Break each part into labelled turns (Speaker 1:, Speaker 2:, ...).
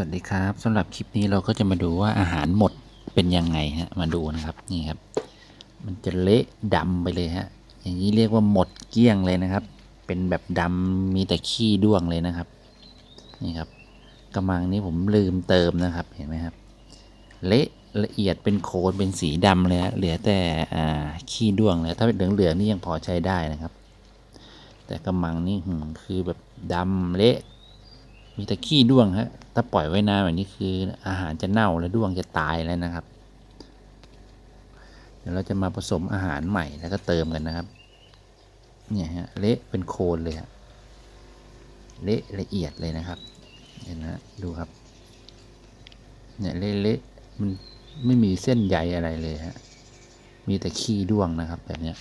Speaker 1: วัสดีครับสำหรับคลิปนี้เราก็จะมาดูว่าอาหารหมดเป็นยังไงฮะมาดูนะครับนี่ครับ มันจะเละดำไปเลยฮะอย่างนี้เรียกว่าหมดเกลี้ยงเลยนะครับ เป็นแบบดำมีแต่ขี้ด้วงเลยนะครับนี่ครับกระมังนี้ผมลืมเติมนะครับเห็นไหมครับ เละละเอียดเป็นโคนเป็นสีดำเลยฮะเหลือแต่อ่าขี้ด้วงแล้วถ้าเป็นเหลืองๆนี่ยังพอใช้ได้นะครับ แต่กระมังนี่คือแบบดำเละมีแต่ขี้ด้วงฮะ ถ้าปล่อยไว้นานแบบนี้คืออาหารจะเน่าและด้วงจะตายแล้วนะครับ เดี๋ยวเราจะมาผสมอาหารใหม่แล้วก็เติมกันนะครับ เนี่ยฮะเละเป็นโคลนเลยฮะเละละเอียดเลยนะครับเห็นนะดูครับ เนี่ยเละๆมันไม่มีเส้นใยอะไรเลยฮะมีแต่ขี้ด้วงนะครับแบบเนี้ย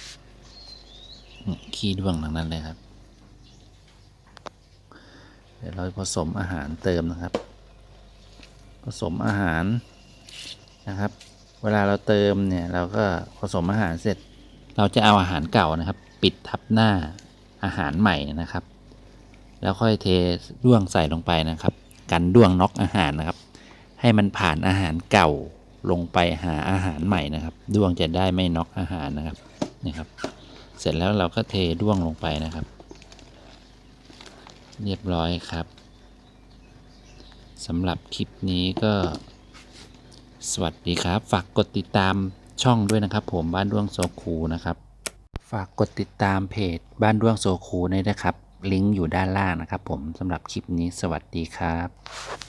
Speaker 1: ขี้ด้วงทั้งนั้นเลยครับ เดี๋ยวเราผสมอาหารเติมนะครับ ผสมอาหารนะครับ เวลาเราเติมเนี่ยเราก็ผสมอาหารเสร็จ เราจะเอาอาหารเก่านะครับ ปิดทับหน้าอาหารใหม่นะครับ แล้วค่อยเทด้วงใส่ลงไปนะครับ กันด้วงน็อกอาหารนะครับ ให้มันผ่านอาหารเก่าลงไปหาอาหารใหม่นะครับด้วงจะได้ไม่น็อกอาหารนะครับนี่ครับ เสร็จแล้วเราก็เทด้วงลงไปนะครับ เรียบร้อยครับสำหรับคลิปนี้ก็ สวัสดีครับ ฝากกดติดตามช่องด้วยนะครับ ผมบ้านด้วงโซคูนะครับ ฝากกดติดตามเพจบ้านด้วงโซคูด้วยนะครับ ลิงก์อยู่ด้านล่างนะครับ ผมสำหรับคลิปนี้สวัสดีครับ